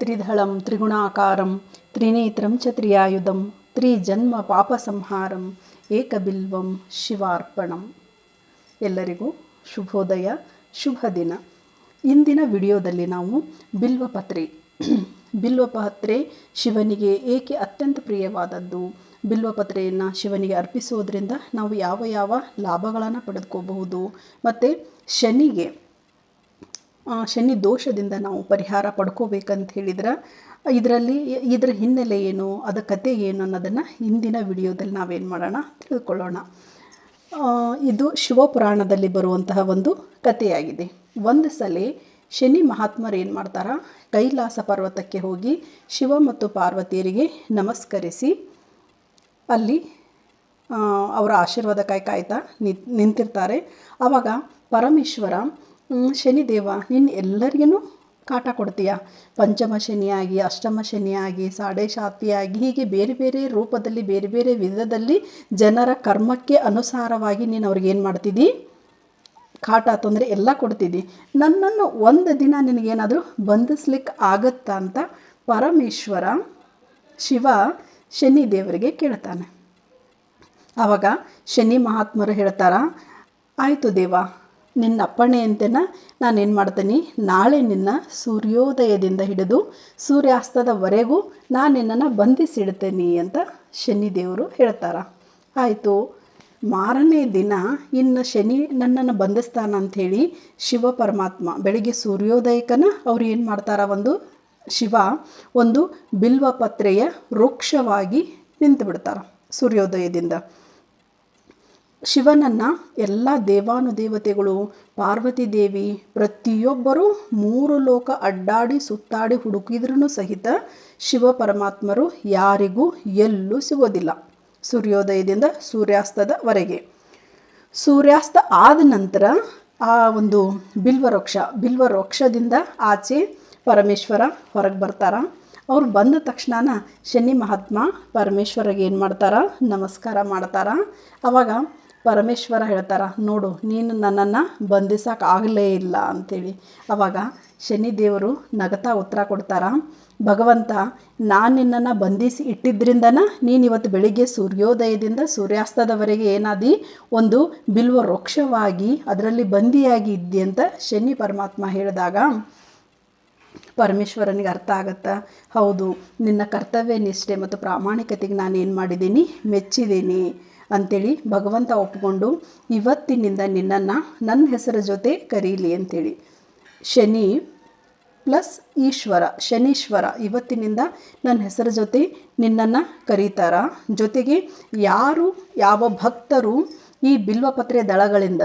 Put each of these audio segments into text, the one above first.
ತ್ರಿದಳಂ, ತ್ರಿಗುಣಾಕಾರಂ, ತ್ರಿನೇತ್ರಂ ಚ ತ್ರಿಯಾಯುಧಂ, ತ್ರಿಜನ್ಮ ಪಾಪಸಂಹಾರಂ ಏಕಬಿಲ್ವಂ ಶಿವಾರ್ಪಣಂ. ಎಲ್ಲರಿಗೂ ಶುಭೋದಯ, ಶುಭ ದಿನ. ಇಂದಿನ ವಿಡಿಯೋದಲ್ಲಿ ನಾವು ಬಿಲ್ವಪತ್ರೆ ಬಿಲ್ವಪತ್ರೆ ಶಿವನಿಗೆ ಏಕೆ ಅತ್ಯಂತ ಪ್ರಿಯವಾದದ್ದು? ಬಿಲ್ವಪತ್ರೆಯನ್ನು ಶಿವನಿಗೆ ಅರ್ಪಿಸೋದ್ರಿಂದ ನಾವು ಯಾವ ಯಾವ ಲಾಭಗಳನ್ನು ಪಡೆದುಕೋಬಹುದು? ಮತ್ತು ಶನಿಗೆ ಶನಿ ದೋಷದಿಂದ ನಾವು ಪರಿಹಾರ ಪಡ್ಕೋಬೇಕಂತ ಹೇಳಿದ್ರೆ ಇದರಲ್ಲಿ ಇದರ ಹಿನ್ನೆಲೆ ಏನು ಅದರ ಕತೆ ಏನು ಅನ್ನೋದನ್ನು ಹಿಂದಿನ ವಿಡಿಯೋದಲ್ಲಿ ನಾವೇನು ಮಾಡೋಣ ತಿಳ್ಕೊಳ್ಳೋಣ. ಇದು ಶಿವಪುರಾಣದಲ್ಲಿ ಬರುವಂತಹ ಒಂದು ಕಥೆಯಾಗಿದೆ. ಒಂದು ಸಲ ಶನಿ ಮಹಾತ್ಮರು ಏನು ಮಾಡ್ತಾರೆ ಕೈಲಾಸ ಪರ್ವತಕ್ಕೆ ಹೋಗಿ ಶಿವ ಮತ್ತು ಪಾರ್ವತಿಯರಿಗೆ ನಮಸ್ಕರಿಸಿ ಅಲ್ಲಿ ಅವರ ಆಶೀರ್ವಾದ ಕಾಯ್ತಾ ನಿಂತಿರ್ತಾರೆ. ಆವಾಗ ಪರಮೇಶ್ವರ "ಹ್ಮ್, ಶನಿದೇವ ನೀನು ಎಲ್ಲರಿಗೂ ಕಾಟ ಕೊಡ್ತೀಯ? ಪಂಚಮ ಶನಿಯಾಗಿ ಅಷ್ಟಮ ಶನಿಯಾಗಿ ಸಾಡೆ ಶಾತಿಯಾಗಿ ಹೀಗೆ ಬೇರೆ ಬೇರೆ ರೂಪದಲ್ಲಿ, ಬೇರೆ ಬೇರೆ ವಿಧದಲ್ಲಿ ಜನರ ಕರ್ಮಕ್ಕೆ ಅನುಸಾರವಾಗಿ ನೀನು ಅವ್ರಿಗೆ ಏನು ಮಾಡ್ತಿದ್ದಿ ಕಾಟ, ತೊಂದರೆ ಎಲ್ಲ ಕೊಡ್ತಿದ್ದಿ ನನ್ನನ್ನು ಒಂದು ದಿನ ನಿನಗೇನಾದರೂ ಬಂಧಿಸ್ಲಿಕ್ಕೆ ಆಗತ್ತಾ ಅಂತ ಪರಮೇಶ್ವರ ಶಿವ ಶನಿ ದೇವರಿಗೆ ಕೇಳ್ತಾನೆ. ಆವಾಗ ಶನಿ ಮಹಾತ್ಮರು ಹೇಳ್ತಾರ, ಆಯಿತು ದೇವ ನಿನ್ನ ಅಪ್ಪಣೆ ಅಂತೇನ ನಾನೇನು ಮಾಡ್ತೀನಿ? ನಾಳೆ ನಿನ್ನ ಸೂರ್ಯೋದಯದಿಂದ ಹಿಡಿದು ಸೂರ್ಯಾಸ್ತದವರೆಗೂ ನಾನು ನಿನ್ನನ್ನು ಬಂಧಿಸಿಡ್ತೇನೆ ಅಂತ ಶನಿ ದೇವರು ಹೇಳ್ತಾರ. ಆಯಿತು, ಮಾರನೇ ದಿನ ಇನ್ನು ಶನಿ ನನ್ನನ್ನು ಬಂಧಿಸ್ತಾನ ಅಂಥೇಳಿ ಶಿವ ಪರಮಾತ್ಮ ಬೆಳಿಗ್ಗೆ ಸೂರ್ಯೋದಯಕ್ಕನ ಅವ್ರು ಏನು ಮಾಡ್ತಾರ ಒಂದು ಶಿವ ಒಂದು ಬಿಲ್ವಪತ್ರೆಯ ವೃಕ್ಷವಾಗಿ ನಿಂತು ಬಿಡ್ತಾರ ಸೂರ್ಯೋದಯದಿಂದ. ಶಿವನನ್ನು ಎಲ್ಲ ದೇವಾನುದೇವತೆಗಳು, ಪಾರ್ವತಿ ದೇವಿ ಪ್ರತಿಯೊಬ್ಬರು ಮೂರು ಲೋಕ ಅಡ್ಡಾಡಿ ಸುತ್ತಾಡಿ ಹುಡುಕಿದ್ರೂ ಸಹಿತ ಶಿವ ಪರಮಾತ್ಮರು ಯಾರಿಗೂ ಎಲ್ಲೂ ಸಿಗೋದಿಲ್ಲ. ಸೂರ್ಯೋದಯದಿಂದ ಸೂರ್ಯಾಸ್ತದವರೆಗೆ. ಸೂರ್ಯಾಸ್ತ ಆದ ನಂತರ ಆ ಒಂದು ಬಿಲ್ವ ವೃಕ್ಷ ಬಿಲ್ವ ವೃಕ್ಷದಿಂದ ಆಚೆ ಪರಮೇಶ್ವರ ಹೊರಗೆ ಬರ್ತಾರ. ಅವ್ರು ಬಂದ ತಕ್ಷಣ ಶನಿ ಮಹಾತ್ಮ ಪರಮೇಶ್ವರಗೆ ಏನು ಮಾಡ್ತಾರ? ನಮಸ್ಕಾರ ಮಾಡ್ತಾರ. ಅವಾಗ ಪರಮೇಶ್ವರ ಹೇಳ್ತಾರ, ನೋಡು, ನೀನು ನನ್ನನ್ನು ಬಂಧಿಸೋಕೆ ಆಗಲೇ ಇಲ್ಲ ಅಂಥೇಳಿ ಅವಾಗ ಶನಿ ದೇವರು ನಗತಾ ಉತ್ತರ ಕೊಡ್ತಾರ, ಭಗವಂತ, ನಾನು ನಿನ್ನನ್ನು ಬಂಧಿಸಿ ಇಟ್ಟಿದ್ರಿಂದನ ನೀನು ಇವತ್ತು ಬೆಳಿಗ್ಗೆ ಸೂರ್ಯೋದಯದಿಂದ ಸೂರ್ಯಾಸ್ತದವರೆಗೆ ಏನಾದಿ, ಒಂದು ಬಿಲ್ವ ವೃಕ್ಷವಾಗಿ ಅದರಲ್ಲಿ ಬಂದಿಯಾಗಿ ಇದ್ದಿ ಅಂತ ಶನಿ ಪರಮಾತ್ಮ ಹೇಳಿದಾಗ ಪರಮೇಶ್ವರನಿಗೆ ಅರ್ಥ ಆಗತ್ತಾ. ಹೌದು, ನಿನ್ನ ಕರ್ತವ್ಯ ನಿಷ್ಠೆ ಮತ್ತು ಪ್ರಾಮಾಣಿಕತೆಗೆ ನಾನು ಏನು ಮಾಡಿದ್ದೀನಿ? ಮೆಚ್ಚಿದ್ದೀನಿ. ಅಂಥೇಳಿ ಭಗವಂತ ಒಪ್ಪಿಕೊಂಡು ಇವತ್ತಿನಿಂದ ನಿನ್ನನ್ನು ನನ್ನ ಹೆಸರ ಜೊತೆ ಕರೀಲಿ ಅಂಥೇಳಿ ಶನಿ ಪ್ಲಸ್ ಈಶ್ವರ, ಶನೀಶ್ವರ ಇವತ್ತಿನಿಂದ ನನ್ನ ಹೆಸರ ಜೊತೆ ನಿನ್ನನ್ನು ಕರೀತಾರ. ಜೊತೆಗೆ ಯಾರು, ಯಾವ ಭಕ್ತರು ಈ ಬಿಲ್ವಪತ್ರೆ ದಳಗಳಿಂದ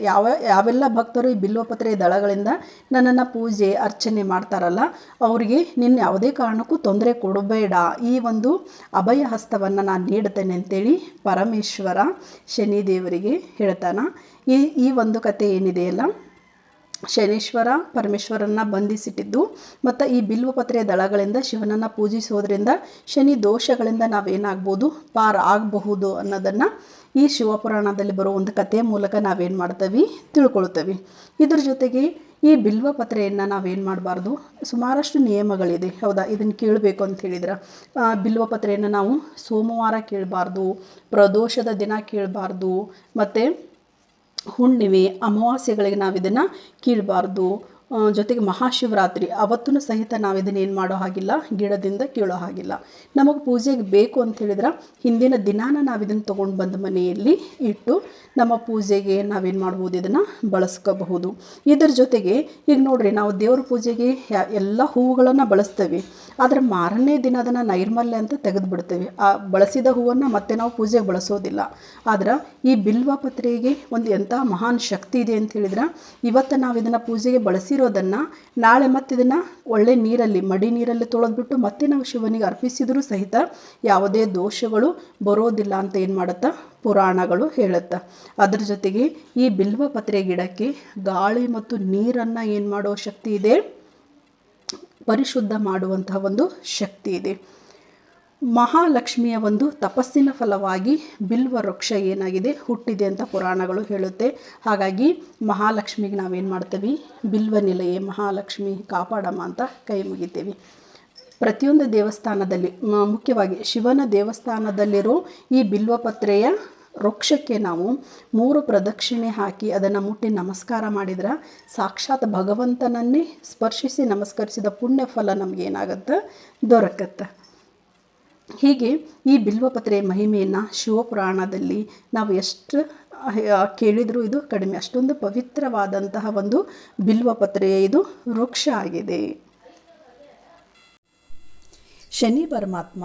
ಯಾವ, ಯಾವೆಲ್ಲ ಭಕ್ತರು ಈ ಬಿಲ್ವಪತ್ರೆ ದಳಗಳಿಂದ ನನ್ನನ್ನು ಪೂಜೆ, ಅರ್ಚನೆ ಮಾಡ್ತಾರಲ್ಲ, ಅವರಿಗೆ ನಿನ್ನ ಯಾವುದೇ ಕಾರಣಕ್ಕೂ ತೊಂದರೆ ಕೊಡಬೇಡ. ಈ ಒಂದು ಅಭಯ ಹಸ್ತವನ್ನು ನಾನು ನೀಡ್ತೇನೆ ಅಂತೇಳಿ ಪರಮೇಶ್ವರ ಶನಿದೇವರಿಗೆ ಹೇಳ್ತಾನೆ. ಈ ಈ ಒಂದು ಕತೆ ಏನಿದೆಯಲ್ಲ ಶನೇಶ್ವರ ಪರಮೇಶ್ವರನ್ನ ಬಂಧಿಸಿಟ್ಟಿದ್ದು, ಮತ್ತು ಈ ಬಿಲ್ವಪತ್ರೆಯ ದಳಗಳಿಂದ ಶಿವನನ್ನು ಪೂಜಿಸೋದ್ರಿಂದ ಶನಿ ದೋಷಗಳಿಂದ ನಾವೇನಾಗ್ಬೋದು? ಪಾರ ಆಗಬಹುದು ಅನ್ನೋದನ್ನು ಈ ಶಿವಪುರಾಣದಲ್ಲಿ ಬರೋ ಒಂದು ಕಥೆಯ ಮೂಲಕ ನಾವೇನು ಮಾಡ್ತೀವಿ ತಿಳ್ಕೊಳ್ತೇವೆ. ಇದ್ರ ಜೊತೆಗೆ ಈ ಬಿಲ್ವಪತ್ರೆಯನ್ನು ನಾವೇನು ಮಾಡಬಾರ್ದು? ಸುಮಾರಷ್ಟು ನಿಯಮಗಳಿದೆ. ಹೌದಾ? ಇದನ್ನು ಕೇಳಬೇಕು ಅಂತ ಹೇಳಿದ್ರೆ. ಬಿಲ್ವ ಬಿಲ್ವಪತ್ರೆಯನ್ನು ನಾವು ಸೋಮವಾರ ಕೇಳಬಾರ್ದು, ಪ್ರದೋಷದ ದಿನ ಕೇಳಬಾರ್ದು, ಮತ್ತು ಹುಣ್ಣಿಮೆ, ಅಮಾವಾಸ್ಯೆಗಳಿಗೆ ನಾವು ಇದನ್ನು ಕೀಳಬಾರ್ದು ಜೊತೆಗೆ ಮಹಾಶಿವರಾತ್ರಿ ಅವತ್ತೂ ಸಹಿತ ನಾವು ಇದನ್ನು ಏನು ಮಾಡೋ ಹಾಗಿಲ್ಲ, ಗಿಡದಿಂದ ಕೀಳೋ ಹಾಗಿಲ್ಲ. ನಮಗೆ ಪೂಜೆಗೆ ಬೇಕು ಅಂತ ಹೇಳಿದ್ರೆ ಹಿಂದಿನ ದಿನಾನ ನಾವು ಇದನ್ನು ತೊಗೊಂಡು ಬಂದು ಮನೆಯಲ್ಲಿ ಇಟ್ಟು ನಮ್ಮ ಪೂಜೆಗೆ ನಾವೇನು ಮಾಡ್ಬೋದು, ಇದನ್ನು ಬಳಸ್ಕೋಬಹುದು. ಇದರ ಜೊತೆಗೆ, ಈಗ ನೋಡಿರಿ, ನಾವು ದೇವ್ರ ಪೂಜೆಗೆ ಎಲ್ಲ ಹೂವುಗಳನ್ನು ಬಳಸ್ತೇವೆ. ಆದರೆ ಮಾರನೇ ದಿನ ಅದನ್ನು ನೈರ್ಮಲ್ಯ ಅಂತ ತೆಗೆದು ಬಿಡ್ತೇವೆ ಆ ಬಳಸಿದ ಹೂವನ್ನು ಮತ್ತೆ ನಾವು ಪೂಜೆಗೆ ಬಳಸೋದಿಲ್ಲ. ಆದ್ರೆ ಈ ಬಿಲ್ವ ಪತ್ರೆಗೆ ಒಂದು ಎಂಥ ಮಹಾನ್ ಶಕ್ತಿ ಇದೆ ಅಂತ ಹೇಳಿದ್ರೆ, ಇವತ್ತು ನಾವು ಇದನ್ನು ಪೂಜೆಗೆ ಬಳಸಿರೋದನ್ನು ನಾಳೆ ಮತ್ತೆ ಇದನ್ನು ಒಳ್ಳೆ ನೀರಲ್ಲಿ, ಮಡಿ ನೀರಲ್ಲಿ ತೊಳೆದ್ಬಿಟ್ಟು ಮತ್ತೆ ನಾವು ಶಿವನಿಗೆ ಅರ್ಪಿಸಿದರೂ ಸಹಿತ ಯಾವುದೇ ದೋಷಗಳು ಬರೋದಿಲ್ಲ ಅಂತ ಏನು ಮಾಡುತ್ತಾ? ಪುರಾಣಗಳು ಹೇಳುತ್ತೆ. ಅದರ ಜೊತೆಗೆ ಈ ಬಿಲ್ವಪತ್ರೆ ಗಿಡಕ್ಕೆ ಗಾಳಿ ಮತ್ತು ನೀರನ್ನು ಏನು ಮಾಡೋ ಶಕ್ತಿ ಇದೆ? ಪರಿಶುದ್ಧ ಮಾಡುವಂತಹ ಒಂದು ಶಕ್ತಿ ಇದೆ. ಮಹಾಲಕ್ಷ್ಮಿಯ ಒಂದು ತಪಸ್ಸಿನ ಫಲವಾಗಿ ಬಿಲ್ವ ವೃಕ್ಷ ಏನಾಗಿದೆ? ಹುಟ್ಟಿದೆ ಅಂತ ಪುರಾಣಗಳು ಹೇಳುತ್ತೆ. ಹಾಗಾಗಿ ಮಹಾಲಕ್ಷ್ಮಿಗೆ ನಾವೇನು ಮಾಡ್ತೀವಿ? ಬಿಲ್ವ ನಿಲಯೇ ಮಹಾಲಕ್ಷ್ಮಿ ಕಾಪಾಡಮ್ಮ ಅಂತ ಕೈ ಮುಗಿತೀವಿ. ಪ್ರತಿಯೊಂದು ದೇವಸ್ಥಾನದಲ್ಲಿ ಮುಖ್ಯವಾಗಿ ಶಿವನ ದೇವಸ್ಥಾನದಲ್ಲಿರೋ ಈ ಬಿಲ್ವಪತ್ರೆಯ ವೃಕ್ಷಕ್ಕೆ ನಾವು ಮೂರು ಪ್ರದಕ್ಷಿಣೆ ಹಾಕಿ ಅದನ್ನು ಮುಟ್ಟಿ ನಮಸ್ಕಾರ ಮಾಡಿದ್ರೆ ಸಾಕ್ಷಾತ್ ಭಗವಂತನನ್ನೇ ಸ್ಪರ್ಶಿಸಿ ನಮಸ್ಕರಿಸಿದ ಪುಣ್ಯ ಫಲ ನಮಗೇನಾಗತ್ತೆ? ದೊರಕತ್ತೆ. ಹೀಗೆ ಈ ಬಿಲ್ವಪತ್ರೆಯ ಮಹಿಮೆಯನ್ನು ಶಿವಪುರಾಣದಲ್ಲಿ ನಾವು ಎಷ್ಟು ಕೇಳಿದರೂ ಇದು ಕಡಿಮೆ, ಅಷ್ಟೊಂದು ಪವಿತ್ರವಾದಂತಹ ಒಂದು ಬಿಲ್ವಪತ್ರೆ ಇದು ವೃಕ್ಷ ಆಗಿದೆ. ಶನಿ ಪರಮಾತ್ಮ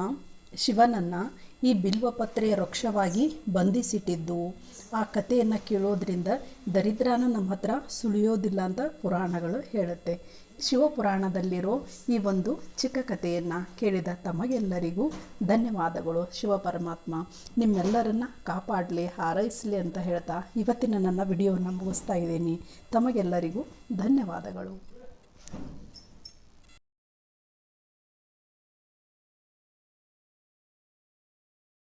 ಶಿವನನ್ನು ಈ ಬಿಲ್ವಪತ್ರೆಯ ರಕ್ಷವಾಗಿ ಬಂಧಿಸಿಟ್ಟಿದ್ದು. ಆ ಕಥೆಯನ್ನು ಕೇಳೋದ್ರಿಂದ ದರಿದ್ರನ ನಮ್ಮ ಹತ್ರ ಸುಳಿಯೋದಿಲ್ಲ ಅಂತ ಪುರಾಣಗಳು ಹೇಳುತ್ತೆ. ಶಿವಪುರಾಣದಲ್ಲಿರೋ ಈ ಒಂದು ಚಿಕ್ಕ ಕಥೆಯನ್ನು ಕೇಳಿದ ತಮಗೆಲ್ಲರಿಗೂ ಧನ್ಯವಾದಗಳು. ಶಿವ ಪರಮಾತ್ಮ, ನಿಮ್ಮೆಲ್ಲರನ್ನ ಕಾಪಾಡಲಿ, ಹಾರೈಸಲಿ ಅಂತ ಹೇಳ್ತಾ ಇವತ್ತಿನ ನನ್ನ ವಿಡಿಯೋವನ್ನು ಮುಗಿಸ್ತಾ ಇದ್ದೀನಿ. ತಮಗೆಲ್ಲರಿಗೂ ಧನ್ಯವಾದಗಳು.